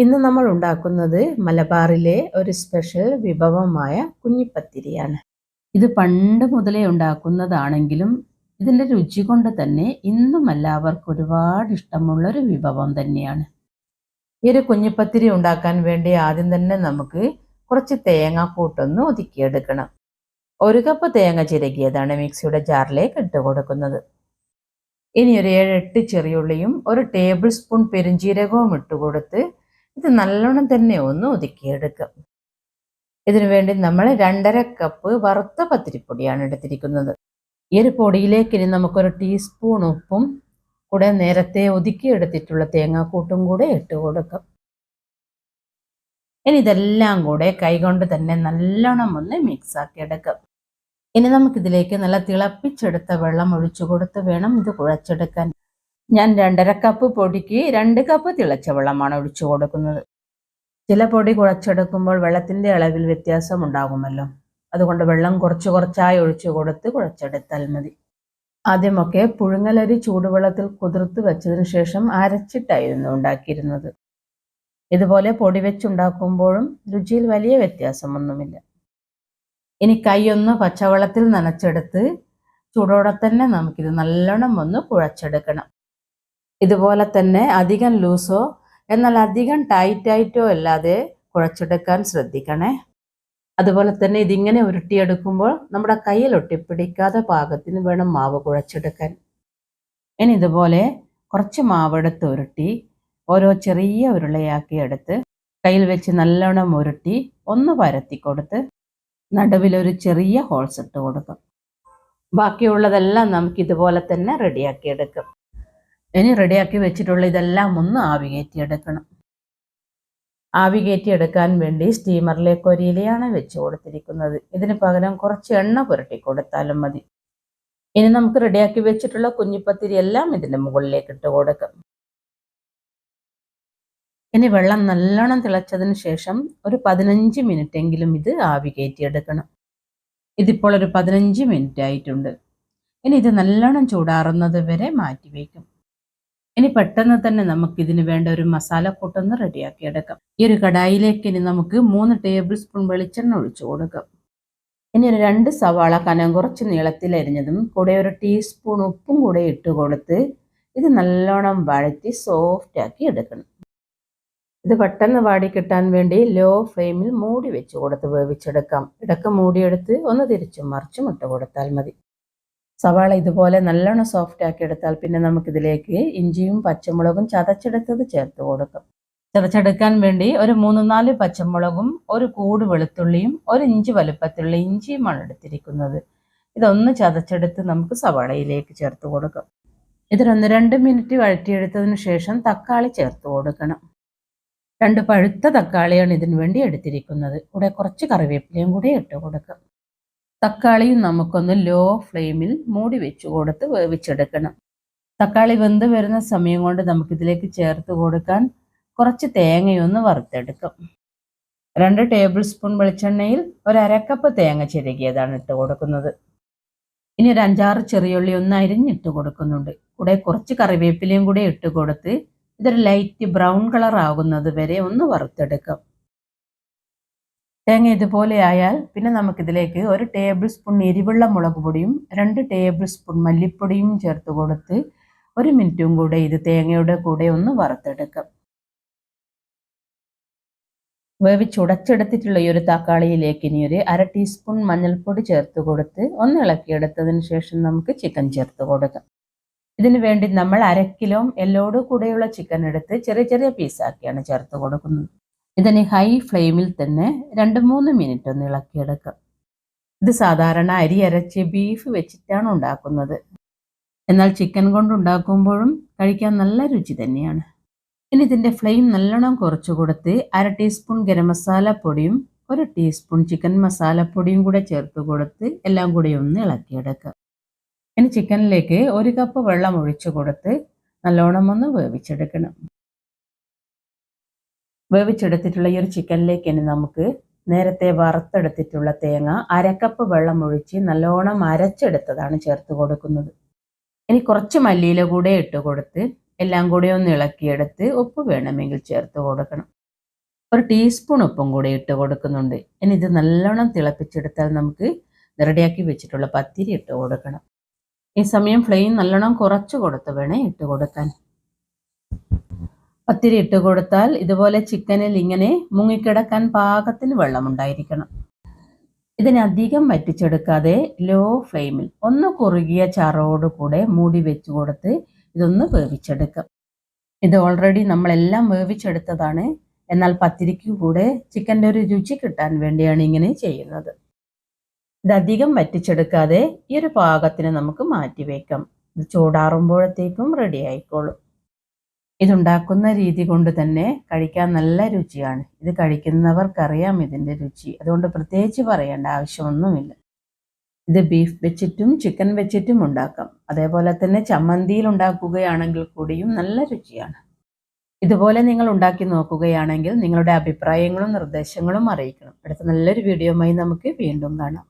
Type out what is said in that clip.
ഇന്ന് നമ്മൾ ഉണ്ടാക്കുന്നത് മലബാറിലെ ഒരു സ്പെഷ്യൽ വിഭവമായ കുഞ്ഞിപ്പത്തിരിയാണ്. ഇത് പണ്ട് മുതലേ ഉണ്ടാക്കുന്നതാണെങ്കിലും ഇതിന്റെ രുചി കൊണ്ട് തന്നെ ഇന്നും എല്ലാവർക്കും ഒരുപാട് ഇഷ്ടമുള്ളൊരു വിഭവം തന്നെയാണ്. ഈ ഒരു കുഞ്ഞിപ്പത്തിരി ഉണ്ടാക്കാൻ വേണ്ടി ആദ്യം തന്നെ നമുക്ക് കുറച്ച് തേങ്ങാക്കൂട്ടൊന്ന് ഒതുക്കിയെടുക്കണം. ഒരു കപ്പ് തേങ്ങ ചിരകിയതാണ് മിക്സിയുടെ ജാറിലേക്ക് ഇട്ട് കൊടുക്കുന്നത്. ഇനി ഒരു ഏഴെട്ട് ചെറിയുള്ളിയും ഒരു ടേബിൾ സ്പൂൺ പെരുംജീരകവും ഇട്ട് കൊടുത്ത് ഇത് നല്ലോണം തന്നെ ഒന്ന് ഒതുക്കിയെടുക്കും. ഇതിനു വേണ്ടി നമ്മൾ രണ്ടര കപ്പ് വറുത്ത പത്തിരിപ്പൊടിയാണ് എടുത്തിരിക്കുന്നത്. ഈ ഒരു പൊടിയിലേക്ക് ഇനി നമുക്കൊരു ടീസ്പൂൺ ഉപ്പും കൂടെ നേരത്തെ ഒതുക്കിയെടുത്തിട്ടുള്ള തേങ്ങാക്കൂട്ടും കൂടെ ഇട്ട് കൊടുക്കും. ഇനി ഇതെല്ലാം കൂടെ കൈകൊണ്ട് തന്നെ നല്ലോണം ഒന്ന് മിക്സ് ആക്കി ഇനി നമുക്കിതിലേക്ക് നല്ല തിളപ്പിച്ചെടുത്ത വെള്ളം ഒഴിച്ചു കൊടുത്ത് വേണം ഇത് കുഴച്ചെടുക്കാൻ. ഞാൻ രണ്ടര കപ്പ് പൊടിക്ക് രണ്ട് കപ്പ് തിളച്ച വെള്ളമാണ് ഒഴിച്ചു കൊടുക്കുന്നത്. ചില പൊടി കുഴച്ചെടുക്കുമ്പോൾ വെള്ളത്തിന്റെ അളവിൽ വ്യത്യാസം ഉണ്ടാകുമല്ലോ. അതുകൊണ്ട് വെള്ളം കുറച്ച് കുറച്ചായി ഒഴിച്ചു കൊടുത്ത് കുഴച്ചെടുത്താൽ മതി. ആദ്യമൊക്കെ പുഴുങ്ങലരി ചൂടുവെള്ളത്തിൽ കുതിർത്ത് വെച്ചതിന് ശേഷം അരച്ചിട്ടായിരുന്നു ഉണ്ടാക്കിയിരുന്നത്. ഇതുപോലെ പൊടി വെച്ചുണ്ടാക്കുമ്പോഴും രുചിയിൽ വലിയ വ്യത്യാസമൊന്നുമില്ല. ഇനി കൈയൊന്ന് പച്ചവെള്ളത്തിൽ നനച്ചെടുത്ത് ചൂടോടെ തന്നെ നമുക്കിത് നല്ലോണം ഒന്ന് കുഴച്ചെടുക്കണം. ഇതുപോലെ തന്നെ അധികം ലൂസോ എന്നാൽ അധികം ടൈറ്റായിട്ടോ അല്ലാതെ കുഴച്ചെടുക്കാൻ ശ്രദ്ധിക്കണേ. അതുപോലെ തന്നെ ഇതിങ്ങനെ ഉരുട്ടിയെടുക്കുമ്പോൾ നമ്മുടെ കയ്യിൽ ഒട്ടിപ്പിടിക്കാതെ പാകത്തിന് വേണം മാവ് കുഴച്ചെടുക്കാൻ. ഇനി ഇതുപോലെ കുറച്ച് മാവെടുത്ത് ഉരുട്ടി ഓരോ ചെറിയ ഉരുളയാക്കി എടുത്ത് കയ്യിൽ വെച്ച് നല്ലോണം ഉരുട്ടി ഒന്ന് പരത്തി കൊടുത്ത് നടുവിലൊരു ചെറിയ ഹോൾസ് ഇട്ട് കൊടുക്കും. ബാക്കിയുള്ളതെല്ലാം നമുക്ക് ഇതുപോലെ തന്നെ റെഡിയാക്കി എടുക്കും. ഇനി റെഡിയാക്കി വെച്ചിട്ടുള്ള ഇതെല്ലാം ഒന്ന് ആവി കയറ്റിയെടുക്കണം. ആവി കയറ്റിയെടുക്കാൻ വേണ്ടി സ്റ്റീമറിലേക്ക് ഒരു ഇലയാണ് വെച്ച് കൊടുത്തിരിക്കുന്നത്. ഇതിന് പകരം കുറച്ച് എണ്ണ പുരട്ടി കൊടുത്താലും മതി. ഇനി നമുക്ക് റെഡിയാക്കി വെച്ചിട്ടുള്ള കുഞ്ഞിപ്പത്തിരി എല്ലാം ഇതിന്റെ മുകളിലേക്ക് ഇട്ട് കൊടുക്കാം. ഇനി വെള്ളം നല്ലോണം തിളച്ചതിന് ശേഷം ഒരു പതിനഞ്ച് മിനിറ്റ് എങ്കിലും ഇത് ആവി കയറ്റിയെടുക്കണം. ഇതിപ്പോൾ ഒരു പതിനഞ്ച് മിനിറ്റ് ആയിട്ടുണ്ട് ഇനി ഇത് നല്ലോണം ചൂടാറുന്നത് വരെ മാറ്റി വയ്ക്കും. ഇനി പെട്ടെന്ന് തന്നെ നമുക്ക് ഇതിന് വേണ്ട ഒരു മസാല കൂട്ടൊന്ന് റെഡിയാക്കി എടുക്കാം. ഈ ഒരു കടായിലേക്ക് ഇനി നമുക്ക് മൂന്ന് ടേബിൾ സ്പൂൺ വെളിച്ചെണ്ണ ഒഴിച്ചു കൊടുക്കാം. ഇനി ഒരു രണ്ട് സവാള കനം കുറച്ച് നീളത്തിൽ അരിഞ്ഞതും കൂടെ ഒരു ടീസ്പൂൺ ഉപ്പും കൂടെ ഇട്ട് കൊടുത്ത് ഇത് നല്ലോണം വഴറ്റി സോഫ്റ്റ് ആക്കി എടുക്കണം. ഇത് പെട്ടെന്ന് വാടി കിട്ടാൻ വേണ്ടി ലോ ഫ്ലെയിമിൽ മൂടി വെച്ച് കൊടുത്ത് വേവിച്ചെടുക്കാം. ഇടയ്ക്ക് മൂടിയെടുത്ത് ഒന്ന് തിരിച്ചും മറിച്ചും ഇട്ട് കൊടുത്താൽ മതി. സവാള ഇതുപോലെ നല്ലോണം സോഫ്റ്റ് ആക്കി എടുത്താൽ പിന്നെ നമുക്കിതിലേക്ക് ഇഞ്ചിയും പച്ചമുളകും ചതച്ചെടുത്തത് ചേർത്ത് കൊടുക്കാം. ചതച്ചെടുക്കാൻ വേണ്ടി ഒരു മൂന്ന് നാല് പച്ചമുളകും ഒരു കൂട് വെളുത്തുള്ളിയും ഒരു ഇഞ്ച് വലുപ്പത്തിലുള്ള ഇഞ്ചിയുമാണ് എടുത്തിരിക്കുന്നത്. ഇതൊന്ന് ചതച്ചെടുത്ത് നമുക്ക് സവാളയിലേക്ക് ചേർത്ത് കൊടുക്കാം. ഇതിനൊന്ന് രണ്ട് മിനിറ്റ് വഴറ്റിയെടുത്തതിന് ശേഷം തക്കാളി ചേർത്ത് കൊടുക്കണം. രണ്ട് പഴുത്ത തക്കാളിയാണ് ഇതിനു വേണ്ടി എടുത്തിരിക്കുന്നത്. കൂടെ കുറച്ച് കറിവേപ്പിലയും കൂടി ഇട്ട് കൊടുക്കാം. തക്കാളിയും നമുക്കൊന്ന് ലോ ഫ്ലെയിമിൽ മൂടി വെച്ച് കൊടുത്ത് വേവിച്ചെടുക്കണം. തക്കാളി വെന്ത് വരുന്ന സമയം കൊണ്ട് നമുക്കിതിലേക്ക് ചേർത്ത് കൊടുക്കാൻ കുറച്ച് തേങ്ങയൊന്ന് വറുത്തെടുക്കും. രണ്ട് ടേബിൾ സ്പൂൺ വെളിച്ചെണ്ണയിൽ ഒരു തേങ്ങ ചിരകിയതാണ് ഇട്ട് കൊടുക്കുന്നത്. ഇനി ഒരു അഞ്ചാറ് ചെറിയുള്ളി ഒന്ന് അരിഞ്ഞിട്ട് കൊടുക്കുന്നുണ്ട്. കൂടെ കുറച്ച് കറിവേപ്പിലയും കൂടെ ഇട്ട് കൊടുത്ത് ഇതൊരു ലൈറ്റ് ബ്രൗൺ കളർ ആകുന്നത് വരെ ഒന്ന് വറുത്തെടുക്കാം. തേങ്ങ ഇതുപോലെ ആയാൽ പിന്നെ നമുക്കിതിലേക്ക് ഒരു ടേബിൾ സ്പൂൺ എരിവുള്ള മുളക് പൊടിയും രണ്ട് ടേബിൾ സ്പൂൺ മല്ലിപ്പൊടിയും ചേർത്ത് കൊടുത്ത് ഒരു മിനിറ്റും കൂടെ ഇത് തേങ്ങയുടെ കൂടെ ഒന്ന് വറുത്തെടുക്കാം. വേവിച്ചുടച്ചെടുത്തിട്ടുള്ള ഈ ഒരു തക്കാളിയിലേക്ക് ഇനി ഒരു അര ടീസ്പൂൺ മഞ്ഞൾപ്പൊടി ചേർത്ത് കൊടുത്ത് ഒന്ന് ഇളക്കിയെടുത്തതിന് ശേഷം നമുക്ക് ചിക്കൻ ചേർത്ത് കൊടുക്കാം. ഇതിനു വേണ്ടി നമ്മൾ അര കിലോ എല്ലോട് കൂടെയുള്ള ചിക്കൻ എടുത്ത് ചെറിയ ചെറിയ പീസാക്കിയാണ് ചേർത്ത് കൊടുക്കുന്നത്. ഇതിന് ഹൈ ഫ്ലെയിമിൽ തന്നെ രണ്ട് മൂന്ന് മിനിറ്റ് ഒന്ന് ഇളക്കിയെടുക്കാം. ഇത് സാധാരണ അരി അരച്ച് ബീഫ് വെച്ചിട്ടാണ് ഉണ്ടാക്കുന്നത്. എന്നാൽ ചിക്കൻ കൊണ്ട് ഉണ്ടാക്കുമ്പോഴും കഴിക്കാൻ നല്ല രുചി തന്നെയാണ്. ഇനി ഇതിന്റെ ഫ്ലെയിം നല്ലോണം കുറച്ച് കൊടുത്ത് അര ടീസ്പൂൺ ഗരം മസാല പൊടിയും ഒരു ടീസ്പൂൺ ചിക്കൻ മസാലപ്പൊടിയും കൂടെ ചേർത്ത് കൊടുത്ത് എല്ലാം കൂടി ഒന്ന് ഇളക്കിയെടുക്കുക ഇനി ചിക്കനിലേക്ക് ഒരു കപ്പ് വെള്ളം ഒഴിച്ചു കൊടുത്ത് നല്ലോണം ഒന്ന് വേവിച്ചെടുക്കണം. വേവിച്ചെടുത്തിട്ടുള്ള ഈ ഒരു ചിക്കനിലേക്ക് ഇനി നമുക്ക് നേരത്തെ വറുത്തെടുത്തിട്ടുള്ള തേങ്ങ അരക്കപ്പ് വെള്ളം ഒഴിച്ച് നല്ലോണം അരച്ചെടുത്തതാണ് ചേർത്ത് കൊടുക്കുന്നത്. ഇനി കുറച്ച് മല്ലിയില കൂടെ ഇട്ട് കൊടുത്ത് എല്ലാം കൂടെ ഒന്ന് ഇളക്കിയെടുത്ത് ഉപ്പ് വേണമെങ്കിൽ ചേർത്ത് കൊടുക്കണം. ഒരു ടീസ്പൂൺ ഉപ്പും കൂടി ഇട്ട് കൊടുക്കുന്നുണ്ട്. ഇനി ഇത് നല്ലോണം തിളപ്പിച്ചെടുത്താൽ നമുക്ക് റെഡിയാക്കി വെച്ചിട്ടുള്ള പത്തിരി ഇട്ട് കൊടുക്കണം. ഈ സമയം ഫ്ലെയിം നല്ലോണം കുറച്ച് കൊടുത്ത് വേണേ ഇട്ട് കൊടുക്കാൻ. പത്തിരി ഇട്ട് കൊടുത്താൽ ഇതുപോലെ ചിക്കനിൽ ഇങ്ങനെ മുങ്ങിക്കിടക്കാൻ പാകത്തിന് വെള്ളമുണ്ടായിരിക്കണം. ഇതിനധികം വറ്റിച്ചെടുക്കാതെ ലോ ഫ്ലെയിമിൽ ഒന്ന് കുറുകിയ ചാറോട് കൂടെ മൂടി വെച്ച് കൊടുത്ത് ഇതൊന്ന് വേവിച്ചെടുക്കാം. ഇത് ഓൾറെഡി നമ്മളെല്ലാം വേവിച്ചെടുത്തതാണ്. എന്നാൽ പത്തിരിക്ക് കൂടെ ചിക്കന്റെ ഒരു രുചി കിട്ടാൻ വേണ്ടിയാണ് ഇങ്ങനെ ചെയ്യുന്നത്. ഇതധികം വറ്റിച്ചെടുക്കാതെ ഈ ഒരു പാകത്തിന് നമുക്ക് മാറ്റി വയ്ക്കാം ഇത് ചൂടാറുമ്പോഴത്തേക്കും റെഡി ആയിക്കോളും. ഇതുണ്ടാക്കുന്ന രീതി കൊണ്ട് തന്നെ കഴിക്കാൻ നല്ല രുചിയാണ്. ഇത് കഴിക്കുന്നവർക്കറിയാം ഇതിന്റെ രുചി. അതുകൊണ്ട് പ്രത്യേകിച്ച് പറയേണ്ട ആവശ്യമൊന്നുമില്ല. ഇത് ബീഫ് വെച്ചിട്ടും ചിക്കൻ വെച്ചിട്ടും ഉണ്ടാക്കാം. അതേപോലെ തന്നെ ചമ്മന്തിയിൽ ഉണ്ടാക്കുകയാണെങ്കിൽ കൂടിയും നല്ല രുചിയാണ്. ഇതുപോലെ നിങ്ങൾ ഉണ്ടാക്കി നോക്കുകയാണെങ്കിൽ നിങ്ങളുടെ അഭിപ്രായങ്ങളും നിർദ്ദേശങ്ങളും അറിയിക്കണം. അടുത്ത നല്ലൊരു വീഡിയോയുമായി നമുക്ക് വീണ്ടും കാണാം.